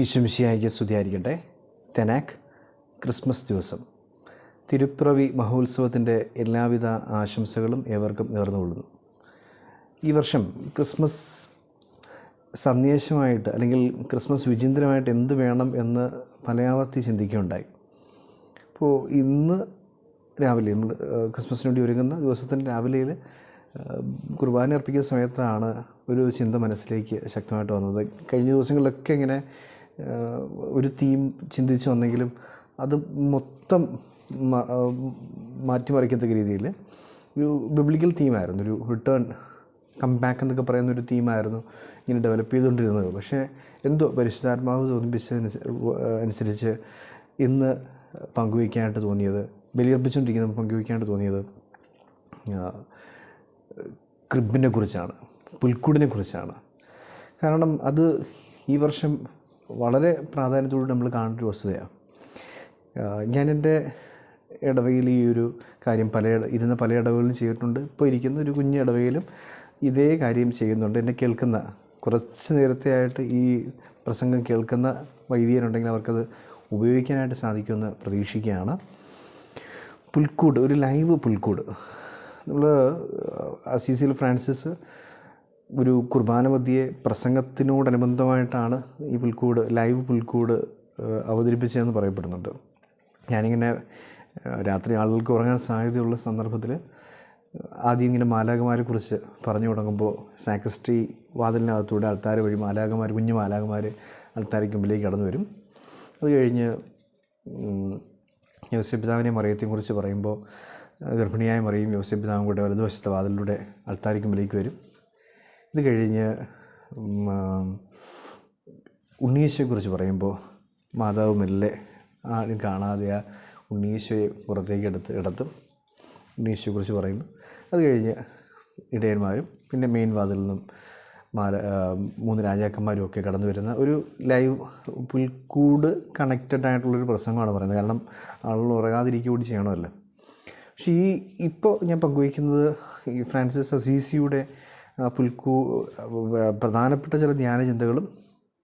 ഈശ്വമിശിയായിക്ക് സ്തുതിയായിരിക്കട്ടെ. തെനാക്ക് ക്രിസ്മസ് ദിവസം. തിരുപ്രവി മഹോത്സവത്തിന്റെ എല്ലാവിധ ആശംസകളും ഏവർക്കും നേർന്നുകൊള്ളുന്നു. ഈ വർഷം ക്രിസ്മസ് സന്ദേശമായിട്ട് അല്ലെങ്കിൽ ക്രിസ്മസ് വിചിന്തനമായിട്ട് എന്ത് വേണം എന്ന് പലയാവർത്തി ചിന്തിക്കുകയുണ്ടായി. അപ്പോൾ ഇന്ന് രാവിലെ നമ്മൾ ക്രിസ്മസിന് വേണ്ടി ഒരുങ്ങുന്ന ദിവസത്തിന്റെ രാവിലെയിൽ കുർബാന അർപ്പിക്കുന്ന സമയത്താണ് ഒരു ചിന്ത മനസ്സിലേക്ക് ശക്തമായിട്ട് വന്നത്. കഴിഞ്ഞ ദിവസങ്ങളിലൊക്കെ ഇങ്ങനെ ഒരു തീം ചിന്തിച്ചു വന്നെങ്കിലും അത് മൊത്തം മാറ്റിമറിക്കത്തക്ക രീതിയിൽ ഒരു ബിബ്ലിക്കൽ തീമായിരുന്നു ഒരു റിട്ടേൺ കം ബാക്ക് എന്നൊക്കെ പറയുന്ന ഒരു തീമായിരുന്നു ഇങ്ങനെ ഡെവലപ്പ് ചെയ്തുകൊണ്ടിരുന്നത്. പക്ഷേ എന്തോ പരിശുദ്ധാത്മാവ് തോന്നിപ്പിച്ച അനുസരിച്ച് ഇന്ന് പങ്കുവയ്ക്കാനായിട്ട് തോന്നിയത് ബലിയർപ്പിച്ചുകൊണ്ടിരിക്കുന്നത് പങ്കുവയ്ക്കാനായിട്ട് തോന്നിയത് ക്രിബിനെ കുറിച്ചാണ് പുൽക്കൂടിനെ കുറിച്ചാണ് കാരണം അത് ഈ വർഷം വളരെ പ്രാധാന്യത്തോടെ നമ്മൾ കാണേണ്ട ഒരു വസ്തുതയാണ് ഞാനെന്റെ ഇടവയിൽ ഈ ഒരു കാര്യം പല ഇരുന്ന പല ഇടവകളിലും ചെയ്തിട്ടുണ്ട്. ഇപ്പോൾ ഇരിക്കുന്ന ഒരു കുഞ്ഞ് ഇടവയിലും ഇതേ കാര്യം ചെയ്യുന്നുണ്ട്. എന്നെ കേൾക്കുന്ന കുറച്ച് നേരത്തെ ആയിട്ട് ഈ പ്രസംഗം കേൾക്കുന്ന വൈദികരുണ്ടെങ്കിൽ അവർക്കത് ഉപയോഗിക്കാനായിട്ട് സാധിക്കുമെന്ന് പ്രതീക്ഷിക്കുകയാണ്. പുൽക്കൂട് ഒരു ലൈവ് പുൽക്കൂട്. നമ്മൾ അസീസിൽ ഫ്രാൻസിസ് ഒരു കുർബാന മധ്യയെ പ്രസംഗത്തിനോടനുബന്ധമായിട്ടാണ് ഈ പുൽക്കൂട് ലൈവ് പുൽക്കൂട് അവതരിപ്പിച്ചതെന്ന് പറയപ്പെടുന്നുണ്ട്. ഞാനിങ്ങനെ രാത്രി ആളുകൾക്ക് ഉറങ്ങാൻ സാധ്യതയുള്ള സന്ദർഭത്തിൽ ആദ്യം ഇങ്ങനെ മാലാകമാരെ കുറിച്ച് പറഞ്ഞു തുടങ്ങുമ്പോൾ സാക്രിസ്ട്രി വാതിലിനകത്തൂടെ അൾത്താര വഴി മാലാകമാർ കുഞ്ഞു മാലാകമാർ അൾത്താരയ്ക്ക് മുമ്പിലേക്ക് കടന്നു വരും. അത് കഴിഞ്ഞ് യോസ്യപിതാവിനെ മറിയത്തെക്കുറിച്ച് പറയുമ്പോൾ ഗർഭിണിയായ മറിയും യോസ്യപിതാവും കൂടെ വലതുവശത്തെ വാതിലിലൂടെ അൾത്താരയ്ക്ക് മുമ്പിലേക്ക് വരും. ഇത് കഴിഞ്ഞ് ഉണ്ണീശോയെക്കുറിച്ച് പറയുമ്പോൾ മാതാവ് മെല്ലെ ആരും കാണാതെ ആ ഉണ്ണീശോയെ പുറത്തേക്ക് എടുത്ത് എടുത്തും ഉണ്ണീശോയെക്കുറിച്ച് പറയുന്നു. അത് കഴിഞ്ഞ് ഇടയന്മാരും പിന്നെ മെയിൻ വാതിലിൽ നിന്നും മാല മൂന്ന് രാജാക്കന്മാരും ഒക്കെ കടന്നു വരുന്ന ഒരു ലൈവ് പുൽക്കൂട് കണക്റ്റഡ് ആയിട്ടുള്ളൊരു പ്രസംഗമാണ് പറയുന്നത്. കാരണം ആളുകൾ ഉറങ്ങാതിരിക്കുക കൂടി ചെയ്യണമല്ലോ. പക്ഷേ ഈ ഇപ്പോൾ ഞാൻ പങ്കുവയ്ക്കുന്നത് ഈ ഫ്രാൻസിസ് അസീസിയുടെ പുൽക്കൂ പ്രധാനപ്പെട്ട ചില ധ്യാനചിന്തകളും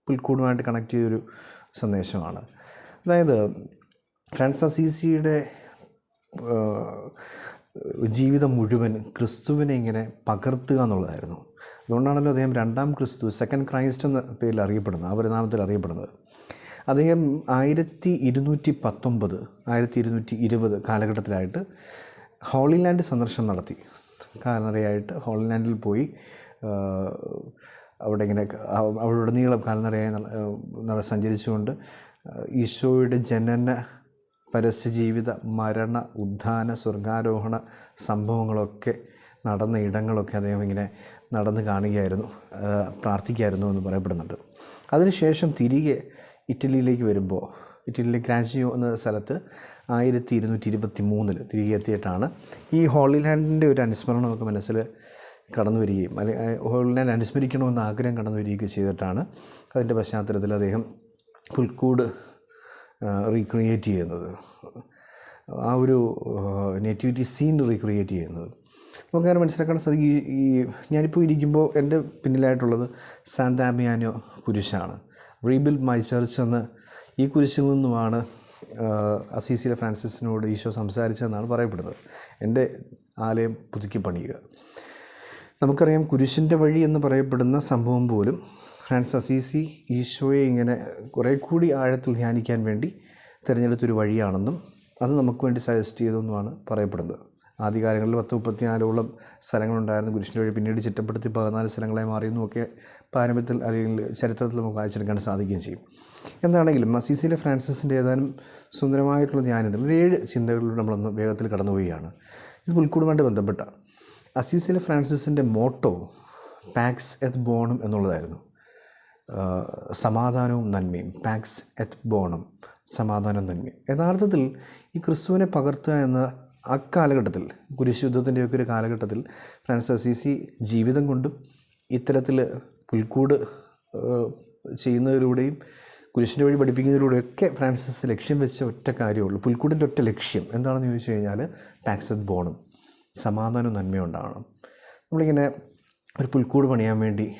പുൽക്കൂടുമായിട്ട് കണക്ട് ചെയ്തൊരു സന്ദേശമാണ്. അതായത് ഫ്രാൻസ് അസീസിയുടെ ജീവിതം മുഴുവൻ ക്രിസ്തുവിനെ ഇങ്ങനെ പകർത്തുക എന്നുള്ളതായിരുന്നു. അതുകൊണ്ടാണല്ലോ അദ്ദേഹം രണ്ടാം ക്രിസ്തു സെക്കൻഡ് ക്രൈസ്റ്റ് എന്ന പേരിൽ അറിയപ്പെടുന്നത് ആ പരിണാമത്തിൽ അറിയപ്പെടുന്നത്. അദ്ദേഹം ആയിരത്തി ഇരുന്നൂറ്റി പത്തൊമ്പത് ആയിരത്തി ഇരുന്നൂറ്റി ഇരുപത് കാലഘട്ടത്തിലായിട്ട് ഹോളിലാൻഡ് സന്ദർശനം നടത്തി. കാൽനടയായിട്ട് ഹോൾലാൻഡിൽ പോയി. അവിടെ ഇങ്ങനെ അവ- അവിടെ നീളം കാൽനടയായി നട- സഞ്ചരിച്ചുകൊണ്ട് ഈശോയുടെ ജനന പരസ്യജീവിത മരണ ഉദ്ധാന സ്വർഗാരോഹണ സംഭവങ്ങളൊക്കെ നടന്ന ഇടങ്ങളൊക്കെ അദ്ദേഹം ഇങ്ങനെ നടന്ന് കാണുകയായിരുന്നു പ്രാർത്ഥിക്കുകയായിരുന്നു എന്ന് പറയപ്പെടുന്നുണ്ട്. അതിനുശേഷം തിരികെ ഇറ്റലിയിലേക്ക് വരുമ്പോൾ ഇറ്റലിയിലെ ഗ്രാജിയോ എന്ന സ്ഥലത്ത് ആയിരത്തി ഇരുന്നൂറ്റി ഇരുപത്തി മൂന്നിൽ തിരികെ എത്തിയിട്ടാണ് ഈ ഹോളി ലാൻഡിന്റെ ഒരു അനുസ്മരണമൊക്കെ മനസ്സിൽ കടന്നു വരികയും അല്ലെങ്കിൽ ഹോളി ലാൻഡ് അനുസ്മരിക്കണമെന്ന് ആഗ്രഹം കടന്നു വരികയൊക്കെ ചെയ്തിട്ടാണ് അതിന്റെ പശ്ചാത്തലത്തിൽ അദ്ദേഹം പുൽക്കൂട് റീക്രിയേറ്റ് ചെയ്യുന്നത്. ആ ഒരു നെറ്റിവിറ്റി സീൻ റീക്രിയേറ്റ് ചെയ്യുന്നത്. നമുക്ക് അങ്ങനെ മനസ്സിലാക്കാൻ സാധിക്കും ഈ ഞാനിപ്പോൾ ഇരിക്കുമ്പോൾ എന്റെ പിന്നിലായിട്ടുള്ളത് സാന്താമിയാനോ കുരിശാണ്. റീബിൽഡ് മൈ ചർച്ച് എന്ന് ഈ കുരിശിൽ നിന്നുമാണ് അസീസിലെ ഫ്രാൻസിസിനോട് ഈശോ സംസാരിച്ചതെന്നാണ് പറയപ്പെടുന്നത്. എന്റെ ആലയം പുതുക്കി പണിയുക നമുക്കറിയാം കുരിശിന്റെ വഴി എന്ന് പറയപ്പെടുന്ന സംഭവം പോലും ഫ്രാൻസ് അസീസി ഈശോയെ ഇങ്ങനെ കുറേ കൂടി ആഴത്തിൽ ധ്യാനിക്കാൻ വേണ്ടി തിരഞ്ഞെടുത്തൊരു വഴിയാണെന്നും അത് നമുക്ക് വേണ്ടി സജസ്റ്റ് ചെയ്തെന്നുമാണ് പറയപ്പെടുന്നത്. ആദ്യകാലങ്ങളിൽ പത്ത് മുപ്പത്തിനാലോളം സ്ഥലങ്ങളുണ്ടായിരുന്നു കുരിശിന്റെ വഴി. പിന്നീട് ചിട്ടപ്പെടുത്തി പതിനാല് സ്ഥലങ്ങളായി മാറിയെന്നുമൊക്കെ പാരമ്പര്യത്തിൽ അല്ലെങ്കിൽ ചരിത്രത്തിൽ നമുക്ക് വായിച്ചെടുക്കാൻ സാധിക്കുകയും ചെയ്യും. എന്താണെങ്കിലും മസീസിലെ ഫ്രാൻസിസിന്റെ ഏതാനും സുന്ദരമായിട്ടുള്ള ധ്യാനത്തിൽ ഒരു ഏഴ് ചിന്തകളിലൂടെ നമ്മളൊന്ന് വേഗത്തിൽ കടന്നുപോവുകയാണ് ഇത് പുൽക്കൂടുമായിട്ട് ബന്ധപ്പെട്ട അസീസിലെ ഫ്രാൻസിസിന്റെ മോട്ടോ പാക്സ് എത്ത് ബോണം എന്നുള്ളതായിരുന്നു. സമാധാനവും നന്മയും പാക്സ് എത്ത് ബോണം സമാധാനവും നന്മയും. യഥാർത്ഥത്തിൽ ഈ ക്രിസ്തുവിനെ പകർത്തുക എന്ന അക്കാലഘട്ടത്തിൽ കുരിശുദ്ധത്തിന്റെയൊക്കെ ഒരു കാലഘട്ടത്തിൽ ഫ്രാൻസിസ് അസീസി ജീവിതം കൊണ്ടും ഇത്തരത്തിൽ പുൽക്കൂട് ചെയ്യുന്നതിലൂടെയും കുരിശിന്റെ വഴി പഠിപ്പിക്കുന്നതിലൂടെയൊക്കെ ഫ്രാൻസിസ് ലക്ഷ്യം വെച്ച ഒറ്റ കാര്യമുള്ളൂ. പുൽക്കൂടിന്റെ ഒറ്റ ലക്ഷ്യം എന്താണെന്ന് ചോദിച്ചു കഴിഞ്ഞാൽ പാക്സത് ബോണും സമാധാനവും നന്മയും ഉണ്ടാവണം. നമ്മളിങ്ങനെ ഒരു പുൽക്കൂട് പണിയാൻ വേണ്ടി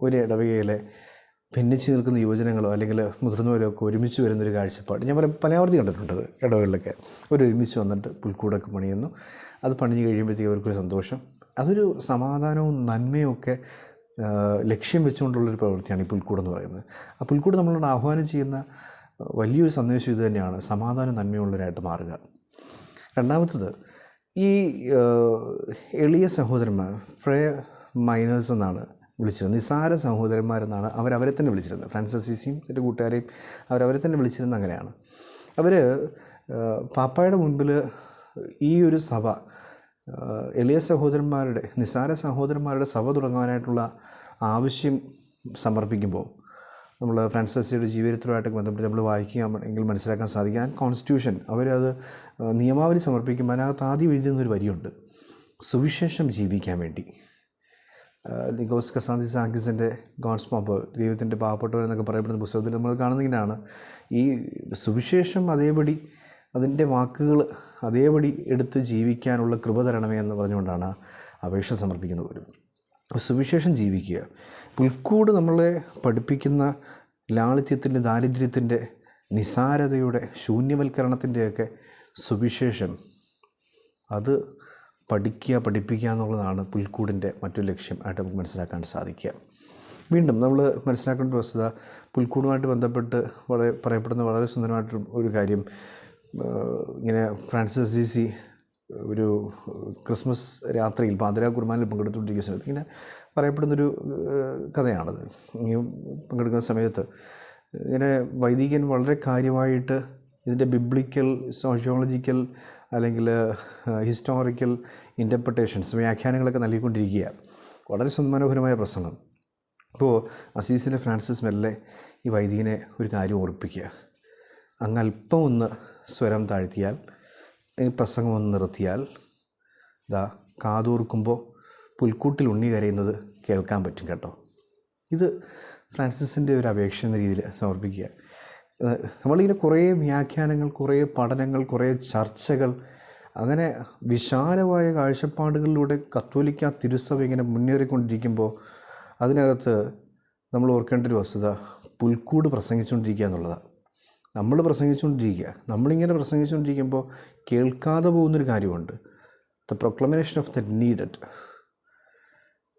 ഒരു ഇടവകയിലെ ഭിന്നിച്ച് നിൽക്കുന്ന യുവജനങ്ങളോ അല്ലെങ്കിൽ മുതിർന്നവരോ ഒക്കെ ഒരുമിച്ച് വരുന്നൊരു കാഴ്ചപ്പാട്. ഞാൻ പല പലയാവർത്തി കണ്ടിട്ടുണ്ട് ഇടവകളിലൊക്കെ. ഒരു ഒരുമിച്ച് വന്നിട്ട് പുൽക്കൂടൊക്കെ പണിയുന്നു. അത് പണിഞ്ഞ് കഴിയുമ്പോഴത്തേക്ക് അവർക്കൊരു സന്തോഷം. അതൊരു സമാധാനവും നന്മയും ഒക്കെ ലക്ഷ്യം വെച്ചുകൊണ്ടുള്ളൊരു പ്രവൃത്തിയാണ് ഈ പുൽക്കൂട് എന്ന് പറയുന്നത്. ആ പുൽക്കൂട് നമ്മളോട് ആഹ്വാനം ചെയ്യുന്ന വലിയൊരു സന്ദേശം ഇത് തന്നെയാണ് സമാധാനം നന്മയുള്ളവരായിട്ട് മാറുക. രണ്ടാമത്തത് ഈ എളിയ സഹോദരന്മാർ ഫ്രേ മൈനേഴ്സ് എന്നാണ് വിളിച്ചിരുന്നത് നിസാര സഹോദരന്മാരെന്നാണ് അവരവരെ തന്നെ വിളിച്ചിരുന്നത്. ഫ്രാൻസിസ് എന്റെ കൂട്ടുകാരെയും അവരവരെ തന്നെ വിളിച്ചിരുന്നത് അങ്ങനെയാണ്. അവർ പാപ്പായുടെ മുൻപിൽ ഈ ഒരു സഭ എളിയ സഹോദരന്മാരുടെ നിസാര സഹോദരന്മാരുടെ സഭ തുടങ്ങാനായിട്ടുള്ള ആവശ്യം സമർപ്പിക്കുമ്പോൾ നമ്മൾ ഫ്രാൻസിസിയുടെ ജീവിതത്തിലുമായിട്ട് ബന്ധപ്പെട്ട് നമ്മൾ വായിക്കുകയാണെങ്കിൽ മനസ്സിലാക്കാൻ സാധിക്കും. ആൻഡ് കോൺസ്റ്റിറ്റ്യൂഷൻ അവരത് നിയമാവലി സമർപ്പിക്കുമ്പോൾ അതിനകത്ത് ആദ്യം എഴുതുന്നൊരു വരിയുണ്ട്. സുവിശേഷം ജീവിക്കാൻ വേണ്ടി. നിക്കോസ് കസാന്തി സാങ്കിസിന്റെ ഗോഡ്സ് മോപ്പ് ദൈവത്തിന്റെ പാവപ്പെട്ടവർ എന്നൊക്കെ പറയപ്പെടുന്ന പുസ്തകത്തിൽ നമ്മൾ കാണുന്നതിനാണ് ഈ സുവിശേഷം അതേപടി അതിന്റെ വാക്കുകൾ അതേപടി എടുത്ത് ജീവിക്കാനുള്ള കൃപ തരണമേ എന്ന് പറഞ്ഞുകൊണ്ടാണ് അപേക്ഷ സമർപ്പിക്കുന്നത് അപ്പോൾ സുവിശേഷം ജീവിക്കുക. പുൽക്കൂട് നമ്മളെ പഠിപ്പിക്കുന്ന ലാളിത്യത്തിന്റെ ദാരിദ്ര്യത്തിന്റെ നിസാരതയുടെ ശൂന്യവൽക്കരണത്തിന്റെയൊക്കെ സുവിശേഷം. അത് പഠിക്കുക പഠിപ്പിക്കുക എന്നുള്ളതാണ് പുൽക്കൂടിന്റെ മറ്റൊരു ലക്ഷ്യം ആയിട്ട് നമുക്ക് മനസ്സിലാക്കാൻ സാധിക്കുക. വീണ്ടും നമ്മൾ മനസ്സിലാക്കേണ്ട വസ്തുത പുൽക്കൂടുമായിട്ട് ബന്ധപ്പെട്ട് വളരെ പറയപ്പെടുന്ന വളരെ സുന്ദരമായിട്ടുള്ള ഒരു കാര്യം ഇങ്ങനെ ഫ്രാൻസിസ് അസീസി ഒരു ക്രിസ്മസ് രാത്രിയിൽ പാതിരാ കുർബാനയിൽ പങ്കെടുത്തുകൊണ്ടിരിക്കുന്ന സമയത്ത് ഇങ്ങനെ പറയപ്പെടുന്നൊരു കഥയാണത്. പങ്കെടുക്കുന്ന സമയത്ത് ഇങ്ങനെ വൈദികൻ വളരെ കാര്യമായിട്ട് ഇതിന്റെ ബിബ്ലിക്കൽ സോഷ്യോളജിക്കൽ അല്ലെങ്കിൽ ഹിസ്റ്റോറിക്കൽ ഇന്റർപ്രിട്ടേഷൻസ് വ്യാഖ്യാനങ്ങളൊക്കെ നൽകിക്കൊണ്ടിരിക്കുക. വളരെ മനോഹരമായ പ്രസംഗം. അപ്പോൾ അസീസിലെ ഫ്രാൻസിസ് മെല്ലെ ഈ വൈദികനെ ഒരു കാര്യം ഓർപ്പിക്കുക. അങ്ങ് അല്പം ഒന്ന് സ്വരം താഴ്ത്തിയാൽ പ്രസംഗം ഒന്ന് നിർത്തിയാൽ ഇതാ കാതോർക്കുമ്പോൾ പുൽക്കൂട്ടിൽ ഉണ്ണി കരയുന്നത് കേൾക്കാൻ പറ്റും കേട്ടോ. ഇത് ഫ്രാൻസിസിന്റെ ഒരു അപേക്ഷ എന്ന രീതിയിൽ സമർപ്പിക്കുക. നമ്മളിങ്ങനെ കുറേ വ്യാഖ്യാനങ്ങൾ കുറേ പഠനങ്ങൾ കുറേ ചർച്ചകൾ അങ്ങനെ വിശാലമായ കാഴ്ചപ്പാടുകളിലൂടെ കത്തോലിക്ക തിരുസഭ ഇങ്ങനെ മുന്നേറിക്കൊണ്ടിരിക്കുമ്പോൾ അതിനകത്ത് നമ്മൾ ഓർക്കേണ്ട ഒരു വസ്തുത പുൽക്കൂട് പ്രസംഗിച്ചുകൊണ്ടിരിക്കുക എന്നുള്ളതാണ്. നമ്മൾ പ്രസംഗിച്ചുകൊണ്ടിരിക്കുക. നമ്മളിങ്ങനെ പ്രസംഗിച്ചുകൊണ്ടിരിക്കുമ്പോൾ കേൾക്കാതെ പോകുന്നൊരു കാര്യമുണ്ട്. The proclamation of the needed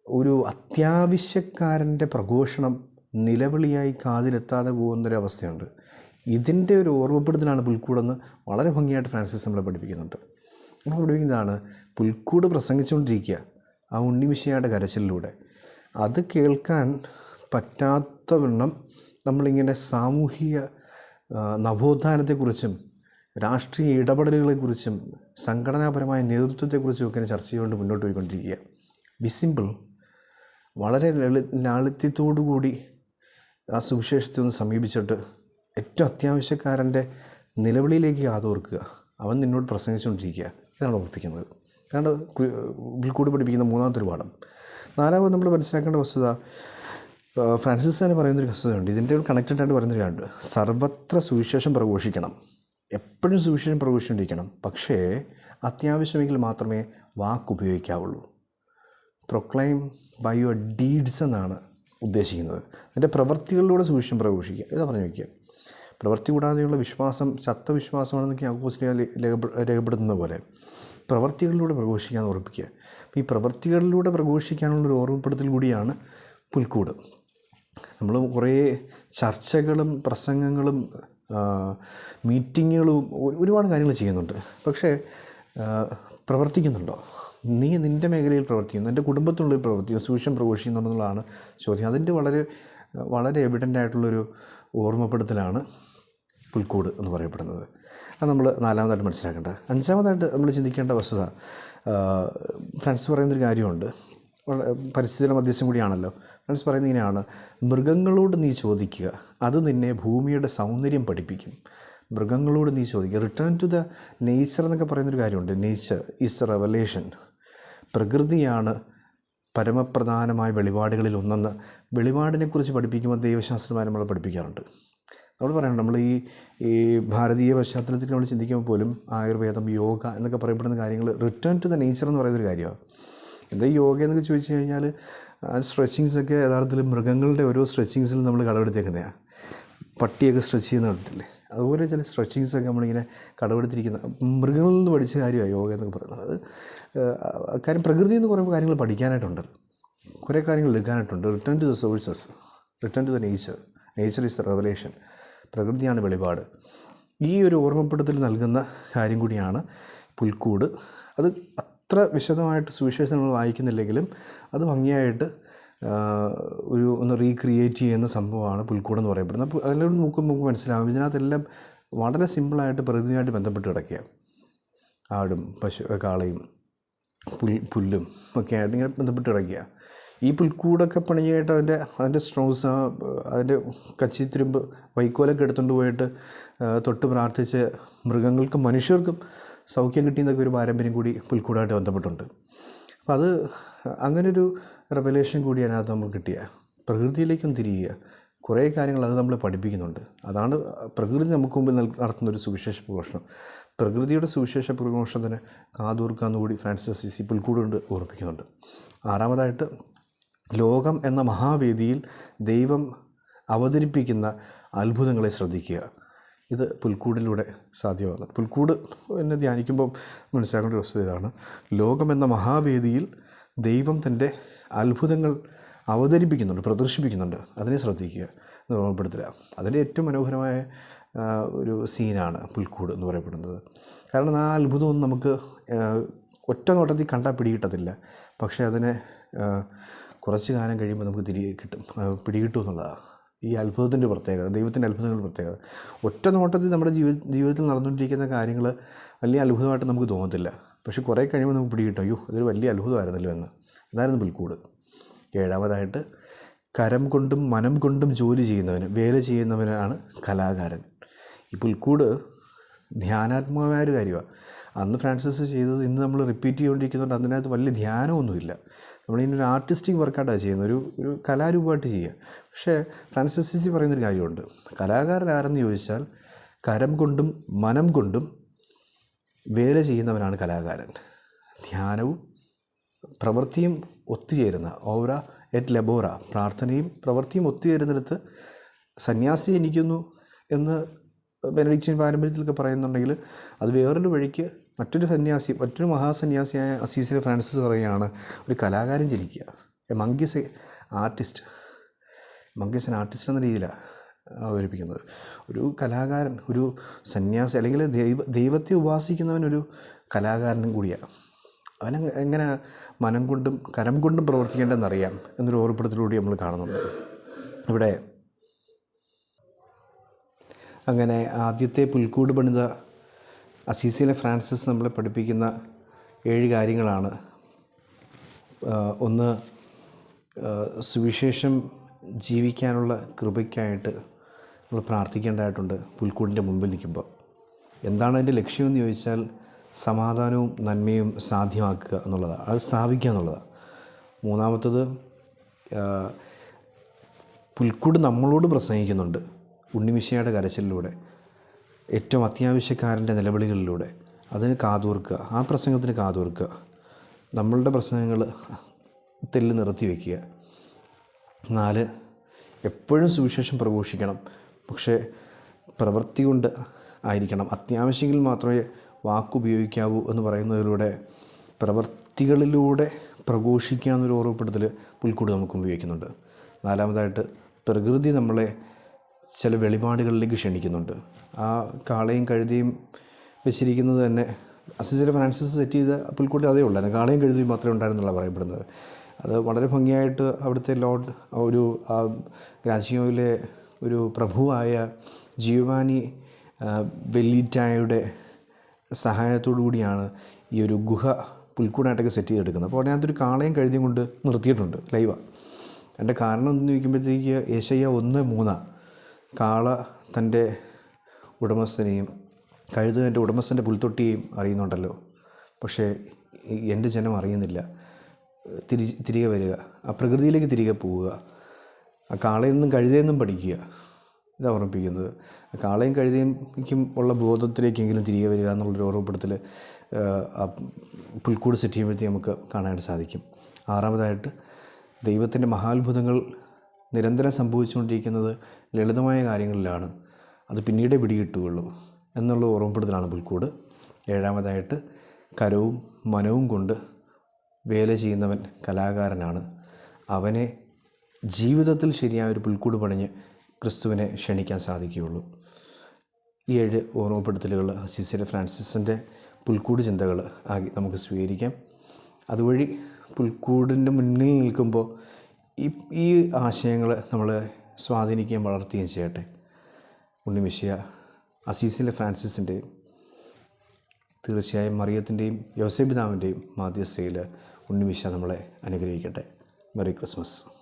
ഒരു അത്യാവശ്യക്കാരന്റെ പ്രഘോഷണം നിലവിളിയായി കാതിലെത്താതെ പോകുന്നൊരവസ്ഥയുണ്ട്. ഇതിന്റെ ഒരു ഓർമ്മപ്പെടുത്തലാണ് പുൽക്കൂടെന്ന് വളരെ ഭംഗിയായിട്ട് ഫ്രാൻസിസ് നമ്മളെ പഠിപ്പിക്കുന്നുണ്ട്. നമ്മൾ പഠിപ്പിക്കുന്നതാണ് പുൽക്കൂട് പ്രസംഗിച്ചുകൊണ്ടിരിക്കുക ആ ഉണ്ണിമിശയുടെ കരച്ചിലൂടെ. അത് കേൾക്കാൻ പറ്റാത്തവണ്ണം നമ്മളിങ്ങനെ സാമൂഹിക നവോത്ഥാനത്തെക്കുറിച്ചും രാഷ്ട്രീയ ഇടപെടലുകളെക്കുറിച്ചും സംഘടനാപരമായ നേതൃത്വത്തെക്കുറിച്ചും ഒക്കെ ചർച്ച ചെയ്തുകൊണ്ട് മുന്നോട്ട് പോയിക്കൊണ്ടിരിക്കുക ബി സിമ്പിൾ വളരെ ലളി ലാളിത്യത്തോടു കൂടി ആ സുവിശേഷത്തെ ഒന്ന് സമീപിച്ചിട്ട് ഏറ്റവും അത്യാവശ്യക്കാരന്റെ നിലവിളിയിലേക്ക് കാതോർക്കുക അവൻ നിന്നോട് പ്രസംഗിച്ചുകൊണ്ടിരിക്കുക ഇതാണ് ഓർപ്പിക്കുന്നത് കാരണം ഉൾക്കൂടി പഠിപ്പിക്കുന്ന മൂന്നാമത്തെ ഒരു പാഠം നാലാമത് നമ്മൾ മനസ്സിലാക്കേണ്ട വസ്തുത ഫ്രാൻസിസ് തന്നെ പറയുന്നൊരു വസ്തുതയുണ്ട് ഇതിന്റെ ഒരു കണക്റ്റഡ് ആയിട്ട് പറയുന്നൊരു കാര്യമുണ്ട്. സർവത്ര സുവിശേഷം പ്രഘോഷിക്കണം. എപ്പോഴും സുവിശേഷം പ്രഘോഷിച്ചുകൊണ്ടിരിക്കണം. പക്ഷേ അത്യാവശ്യമെങ്കിൽ മാത്രമേ വാക്ക് ഉപയോഗിക്കാവുള്ളൂ പ്രൊക്ലൈം ബൈ യുവർ ഡീഡ്സ് എന്നാണ് ഉദ്ദേശിക്കുന്നത്. അതിന്റെ പ്രവൃത്തികളിലൂടെ സുവിശേഷം പ്രഘോഷിക്കുക. ഇതാ പറഞ്ഞു വയ്ക്കുക. പ്രവൃത്തി കൂടാതെയുള്ള വിശ്വാസം ശക്തവിശ്വാസമാണെന്നൊക്കെ അഗോസ്ലിയ രേഖപ്പെടുത്തുന്ന പോലെ പ്രവൃത്തികളിലൂടെ പ്രഘോഷിക്കാൻ ഉറപ്പിക്കുക. ഈ പ്രവൃത്തികളിലൂടെ പ്രഘോഷിക്കാനുള്ളൊരു ഓർമ്മപ്പെടുത്തൽ കൂടിയാണ് പുൽക്കൂട്. നമ്മൾ കുറേ ചർച്ചകളും പ്രസംഗങ്ങളും മീറ്റിങ്ങുകളും ഒരുപാട് കാര്യങ്ങൾ ചെയ്യുന്നുണ്ട്. പക്ഷേ പ്രവർത്തിക്കുന്നുണ്ടോ? നീ നിന്റെ മേഖലയിൽ പ്രവർത്തിക്കുന്നു എന്റെ കുടുംബത്തിനുള്ളിൽ പ്രവർത്തിക്കുന്നു സൂക്ഷ്യം പ്രഘോഷിക്കുന്നു എന്നുള്ളതാണ് ചോദ്യം. അതിന്റെ വളരെ വളരെ എവിഡന്റ് ആയിട്ടുള്ളൊരു ഓർമ്മപ്പെടുത്തലാണ് പുൽക്കൂട് എന്ന് പറയപ്പെടുന്നത്. അത് നമ്മൾ നാലാമതായിട്ട് മനസ്സിലാക്കേണ്ടത്. അഞ്ചാമതായിട്ട് നമ്മൾ ചിന്തിക്കേണ്ട വസ്തുത ഫ്രാൻസ് പറയുന്നൊരു കാര്യമുണ്ട്. പരിസ്ഥിതിയുടെ മധ്യസ്ഥം കൂടിയാണല്ലോ. ഫ്രണ്ട്സ് പറയുന്നത് ഇങ്ങനെയാണ്. മൃഗങ്ങളോട് നീ ചോദിക്കുക അത് നിന്നെ ഭൂമിയുടെ സൗന്ദര്യം പഠിപ്പിക്കും. മൃഗങ്ങളോട് നീ ചോദിക്കുക. റിട്ടേൺ ടു ദ നേച്ചർ എന്നൊക്കെ പറയുന്നൊരു കാര്യമുണ്ട്. നേച്ചർ ഈസ് റെവലേഷൻ പ്രകൃതിയാണ് പരമപ്രധാനമായ വെളിപാടുകളിൽ ഒന്നെന്ന് വെളിപാടിനെക്കുറിച്ച് പഠിപ്പിക്കുമ്പോൾ ദൈവശാസ്ത്രമാരെ നമ്മളെ പഠിപ്പിക്കാറുണ്ട്. നമ്മൾ പറയണം നമ്മൾ ഈ ഈ ഭാരതീയ പശ്ചാത്തലത്തിൽ നമ്മൾ ചിന്തിക്കുമ്പോൾ പോലും ആയുർവേദം യോഗ എന്നൊക്കെ പറയപ്പെടുന്ന കാര്യങ്ങൾ റിട്ടേൺ ടു ദ നേച്ചർ എന്ന് പറയുന്നൊരു കാര്യമാണ്. എന്താ യോഗ എന്നൊക്കെ ചോദിച്ചു കഴിഞ്ഞാൽ ആ സ്ട്രെച്ചിങ്സൊക്കെ യഥാർത്ഥത്തിൽ മൃഗങ്ങളുടെ ഓരോ സ്ട്രെച്ചിങ്സിൽ നമ്മൾ കടമെടുത്തേക്കുന്നതാണ് പട്ടിയൊക്കെ സ്ട്രെച്ച് ചെയ്യുന്ന കണ്ടിട്ടില്ലേ? അതുപോലെ ചില സ്ട്രെച്ചിങ്സൊക്കെ നമ്മളിങ്ങനെ കടമെടുത്തിരിക്കുന്ന മൃഗങ്ങളിൽ നിന്ന് പഠിച്ച കാര്യമാണ് യോഗ എന്നൊക്കെ പറയുന്നത്. അത് കാര്യം പ്രകൃതിയിൽ നിന്ന് കുറേ കാര്യങ്ങൾ പഠിക്കാനായിട്ടുണ്ട്. കുറേ കാര്യങ്ങൾ എടുക്കാനായിട്ടുണ്ട്. Return to the sources return to the nature nature is the revelation പ്രകൃതിയാണ് വെളിപാട്. ഈ ഒരു ഓർമ്മപ്പെടുത്തൽ നൽകുന്ന കാര്യം കൂടിയാണ് പുൽക്കൂട്. അത് അത്ര വിശദമായിട്ട് സുവിശേഷം നമ്മൾ വായിക്കുന്നില്ലെങ്കിലും അത് ഭംഗിയായിട്ട് ഒരു ഒന്ന് റീക്രിയേറ്റ് ചെയ്യുന്ന സംഭവമാണ് പുൽക്കൂടെന്ന് പറയപ്പെടുന്നത്. അപ്പോൾ അതിലോട്ട് നോക്കുമ്പോൾ നമുക്ക് മനസ്സിലാവും. ഇതിനകത്തെല്ലാം വളരെ സിമ്പിളായിട്ട് പ്രകൃതിയായിട്ട് ബന്ധപ്പെട്ട് കിടക്കുക. ആടും പശു കാളയും പുൽ പുല്ലും ഒക്കെ ആയിട്ട് ഇങ്ങനെ ബന്ധപ്പെട്ട് കിടക്കുക. ഈ പുൽക്കൂടൊക്കെ പണിയായിട്ട് അതിന്റെ അതിന്റെ സ്ട്രോസ് അതിന്റെ കച്ചിത്തിരുമ്പ് വൈക്കോലൊക്കെ എടുത്തുകൊണ്ട് പോയിട്ട് തൊട്ട് പ്രാർത്ഥിച്ച് മൃഗങ്ങൾക്കും മനുഷ്യർക്കും സൗഖ്യം കിട്ടിയെന്നൊക്കെ ഒരു പാരമ്പര്യം കൂടി പുൽക്കൂടായിട്ട് ബന്ധപ്പെട്ടുണ്ട്. അപ്പോൾ അത് അങ്ങനൊരു റെവലേഷൻ കൂടി അതിനകത്ത് നമ്മൾ കിട്ടിയ. പ്രകൃതിയിലേക്കും തിരിയുക. കുറേ കാര്യങ്ങൾ അത് നമ്മളെ പഠിപ്പിക്കുന്നുണ്ട്. അതാണ് പ്രകൃതി നമുക്ക് മുമ്പിൽ നടത്തുന്ന ഒരു സുവിശേഷ പ്രഘോഷണം. പ്രകൃതിയുടെ സുവിശേഷ പ്രഘോഷണത്തിന് കാതോർക്കാന്ന് കൂടി ഫ്രാൻസിസ് സി പുൽക്കൂടുകൊണ്ട് ഓർപ്പിക്കുന്നുണ്ട് ആറാമതായിട്ട് ലോകം എന്ന മഹാവേദിയിൽ ദൈവം അവതരിപ്പിക്കുന്ന അത്ഭുതങ്ങളെ ശ്രദ്ധിക്കുക. ഇത് പുൽക്കൂടിലൂടെ സാധ്യമാണ് പുൽക്കൂട് എന്നെ ധ്യാനിക്കുമ്പോൾ മനസ്സിലാക്കേണ്ട ഒരു വസ്തുത ഇതാണ്. ലോകമെന്ന മഹാവേദിയിൽ ദൈവം തന്റെ അത്ഭുതങ്ങൾ അവതരിപ്പിക്കുന്നുണ്ട് പ്രദർശിപ്പിക്കുന്നുണ്ട്. അതിനെ ശ്രദ്ധിക്കുക എന്ന് ഓർമ്മപ്പെടുത്തുക. അതിന്റെ ഏറ്റവും മനോഹരമായ ഒരു സീനാണ് പുൽക്കൂട് എന്ന് പറയപ്പെടുന്നത്. കാരണം ആ അത്ഭുതമൊന്നും നമുക്ക് ഒറ്റ നോട്ടത്തിൽ കണ്ടാൽ പിടികിട്ടത്തില്ല. പക്ഷേ അതിനെ കുറച്ച് കാലം കഴിയുമ്പോൾ നമുക്ക് തിരികെ കിട്ടും. പിടികിട്ടും എന്നുള്ളതാണ്. ഈ അത്ഭുതത്തിന്റെ പ്രത്യേകത ദൈവത്തിന്റെ അത്ഭുതങ്ങളുടെ പ്രത്യേകത. ഒറ്റ നോട്ടത്തിൽ നമ്മുടെ ജീവി ജീവിതത്തിൽ നടന്നുകൊണ്ടിരിക്കുന്ന കാര്യങ്ങൾ വലിയ അത്ഭുതമായിട്ട് നമുക്ക് തോന്നത്തില്ല. പക്ഷേ കുറേ കഴിയുമ്പോൾ നമുക്ക് പിടികിട്ടും അയ്യോ അതൊരു വലിയ അത്ഭുതമായിരുന്നല്ലോ എന്ന്. അതായിരുന്നു പുൽക്കൂട്. ഏഴാമതായിട്ട് കരം കൊണ്ടും മനം കൊണ്ടും ജോലി ചെയ്യുന്നവന് വേല ചെയ്യുന്നവനാണ് കലാകാരൻ. ഈ പുൽക്കൂട് ധ്യാനാത്മകമായ ഒരു കാര്യമാണ് അന്ന് ഫ്രാൻസിസ് ചെയ്തത് ഇന്ന് നമ്മൾ റിപ്പീറ്റ് ചെയ്തുകൊണ്ടിരിക്കുന്നതുകൊണ്ട് അതിനകത്ത് വലിയ ധ്യാനമൊന്നുമില്ല. നമ്മളിങ്ങനെ ഒരു ആർട്ടിസ്റ്റിക് വർക്കായിട്ടാണ് ചെയ്യുന്നത്. ഒരു ഒരു കലാരൂപമായിട്ട് ചെയ്യുക. പക്ഷേ ഫ്രാൻസിസ് സിസി പറയുന്നൊരു കാര്യമുണ്ട്. കലാകാരൻ ആരെന്ന് ചോദിച്ചാൽ കരം കൊണ്ടും മനം കൊണ്ടും വേല ചെയ്യുന്നവനാണ് കലാകാരൻ. ധ്യാനവും പ്രവൃത്തിയും ഒത്തുചേരുന്ന ഓവറ എറ്റ് ലബോറ പ്രാർത്ഥനയും പ്രവൃത്തിയും ഒത്തുചേരുന്നിടത്ത് സന്യാസി ജനിക്കുന്നു എന്ന് ബെനഡിക്ഷൻ പാരമ്പര്യത്തിലൊക്കെ പറയുന്നുണ്ടെങ്കിൽ അത് വേറൊരു വഴിക്ക് മറ്റൊരു സന്യാസി മറ്റൊരു മഹാസന്യാസിയായ അസീസിലെ ഫ്രാൻസിസ് പറയുകയാണ് ഒരു കലാകാരൻ ജനിക്കുക. A monkeys artist monkeys an artist എന്ന രീതിയിലാണ് അവതരിപ്പിക്കുന്നത്. ഒരു കലാകാരൻ ഒരു സന്യാസി അല്ലെങ്കിൽ ദൈവ ദൈവത്തെ ഉപാസിക്കുന്നവനൊരു കലാകാരനും കൂടിയാണ് അവൻ എങ്ങനെ മനം കൊണ്ടും കരം കൊണ്ടും പ്രവർത്തിക്കേണ്ടതെന്നറിയാം എന്നൊരു ഓർമ്മപ്പെടുത്തലൂടെ നമ്മൾ കാണുന്നുണ്ട്. ഇവിടെ അങ്ങനെ ആദ്യത്തെ പുൽക്കൂട് പണിത അസീസിലെ ഫ്രാൻസിസ് നമ്മളെ പഠിപ്പിക്കുന്ന ഏഴ് കാര്യങ്ങളാണ്. ഒന്ന് സുവിശേഷം ജീവിക്കാനുള്ള കൃപയ്ക്കായിട്ട് നമ്മൾ പ്രാർത്ഥിക്കേണ്ടതായിട്ടുണ്ട് പുൽക്കൂടിന്റെ മുമ്പിൽ നിൽക്കുമ്പോൾ. എന്താണ് അതിന്റെ ലക്ഷ്യമെന്ന് ചോദിച്ചാൽ സമാധാനവും നന്മയും സാധ്യമാക്കുക എന്നുള്ളതാണ്. അത് സ്ഥാപിക്കുക എന്നുള്ളതാണ്. മൂന്നാമത്തത് പുൽക്കൂട് നമ്മളോട് പ്രസംഗിക്കുന്നുണ്ട് ഉണ്ണിമിശയുടെ കരച്ചിലിലൂടെ. ഏറ്റവും അത്യാവശ്യക്കാരന്റെ നിലവിളികളിലൂടെ അതിന് കാതോർക്കുക ആ പ്രസംഗത്തിന് കാതോർക്കുക നമ്മളുടെ പ്രസംഗങ്ങൾ തെല്ല് നിർത്തി വയ്ക്കുക. നാല് എപ്പോഴും സുവിശേഷം പ്രഘോഷിക്കണം. പക്ഷേ പ്രവൃത്തി കൊണ്ട് ആയിരിക്കണം. അത്യാവശ്യമെങ്കിൽ മാത്രമേ വാക്കുപയോഗിക്കാവൂ എന്ന് പറയുന്നതിലൂടെ പ്രവൃത്തികളിലൂടെ പ്രഘോഷിക്കുക എന്നൊരു ഓർമ്മപ്പെടുത്തൽ പുൽക്കൂട് നമുക്ക് ഉപയോഗിക്കുന്നുണ്ട്. നാലാമതായിട്ട് പ്രകൃതി നമ്മളെ ചില വെളിപാടുകളിലേക്ക് ക്ഷണിക്കുന്നുണ്ട്. ആ കാളയും കഴുതിയും വെച്ചിരിക്കുന്നത് തന്നെ അസിസ്റ്റന്റ് ഫ്രാൻസിസ് സെറ്റ് ചെയ്ത പുൽക്കൂട്ടി അതേ ഉള്ളായിരുന്നു. കാളയും കഴുതിയും മാത്രമേ ഉണ്ടായിരുന്നുള്ള പറയപ്പെടുന്നത്. അത് വളരെ ഭംഗിയായിട്ട് അവിടുത്തെ ലോർഡ് ഒരു ഗ്രാസിയോയിലെ ഒരു പ്രഭുവായ ജീവാനി വെല്ലിറ്റായുടെ സഹായത്തോടു കൂടിയാണ് ഈ ഒരു ഗുഹ പുൽക്കൂടായിട്ടൊക്കെ സെറ്റ് ചെയ്തെടുക്കുന്നത്. അപ്പോൾ അതിനകത്തൊരു കാളയും കഴുതിയും കൊണ്ട് നിർത്തിയിട്ടുണ്ട് ലൈവാണ് അതിന്റെ കാരണം എന്ന് ചോദിക്കുമ്പോഴത്തേക്ക് ഏശയ്യ ഒന്ന് മൂന്നാണ് കാള തന്റെ ഉടമസ്ഥനെയും കഴുത എന്റെ ഉടമസ്ഥന്റെ പുൽത്തൊട്ടിയെയും അറിയുന്നുണ്ടല്ലോ. പക്ഷേ എന്റെ ജനം അറിയുന്നില്ല. തിരി തിരികെ വരിക. ആ പ്രകൃതിയിലേക്ക് തിരികെ പോവുക. ആ കാളയിൽ നിന്നും കഴുതയിൽ നിന്നും പഠിക്കുക. ഇതാണ് ഓർമ്മിപ്പിക്കുന്നത് കാളയും കഴുതയ്ക്കും ഉള്ള ബോധത്തിലേക്കെങ്കിലും തിരികെ വരിക എന്നുള്ളൊരു ഓർമ്മപ്പെടുത്തൽ പുൽക്കൂട് സെറ്റ് ചെയ്യുമ്പോഴത്തേക്ക് നമുക്ക് കാണാനായിട്ട് സാധിക്കും. ആറാമതായിട്ട് ദൈവത്തിന്റെ മഹാത്ഭുതങ്ങൾ നിരന്തരം സംഭവിച്ചുകൊണ്ടിരിക്കുന്നത് ലളിതമായ കാര്യങ്ങളിലാണ് അത് പിന്നീടേ പിടികിട്ടുകയുള്ളൂ എന്നുള്ള ഓർമ്മപ്പെടുത്തലാണ് പുൽക്കൂട്. ഏഴാമതായിട്ട് കരവും മനവും കൊണ്ട് വേല ചെയ്യുന്നവൻ കലാകാരനാണ്. അവനെ ജീവിതത്തിൽ ശരിയായ ഒരു പുൽക്കൂട് പണിഞ്ഞ് ക്രിസ്തുവിനെ ക്ഷണിക്കാൻ സാധിക്കുകയുള്ളൂ. ഈ ഏഴ് ഓർമ്മപ്പെടുത്തലുകൾ സിസിലെ ഫ്രാൻസിസിന്റെ പുൽക്കൂട് ചിന്തകൾ ആകി നമുക്ക് സ്വീകരിക്കാം. അതുവഴി പുൽക്കൂടിന്റെ മുന്നിൽ നിൽക്കുമ്പോൾ ഈ ഈ ആശയങ്ങൾ നമ്മൾ സ്വാധീനിക്കുകയും വളർത്തുകയും ചെയ്യട്ടെ. ഉണ്ണിമിശിയ അസീസിലെ ഫ്രാൻസിസിന്റെയും തീർച്ചയായും മറിയത്തിന്റെയും യോസേപിതാവിന്റെയും മാധ്യസ്ഥയിൽ ഉണ്ണിമിശ നമ്മളെ അനുഗ്രഹിക്കട്ടെ. Merry Christmas.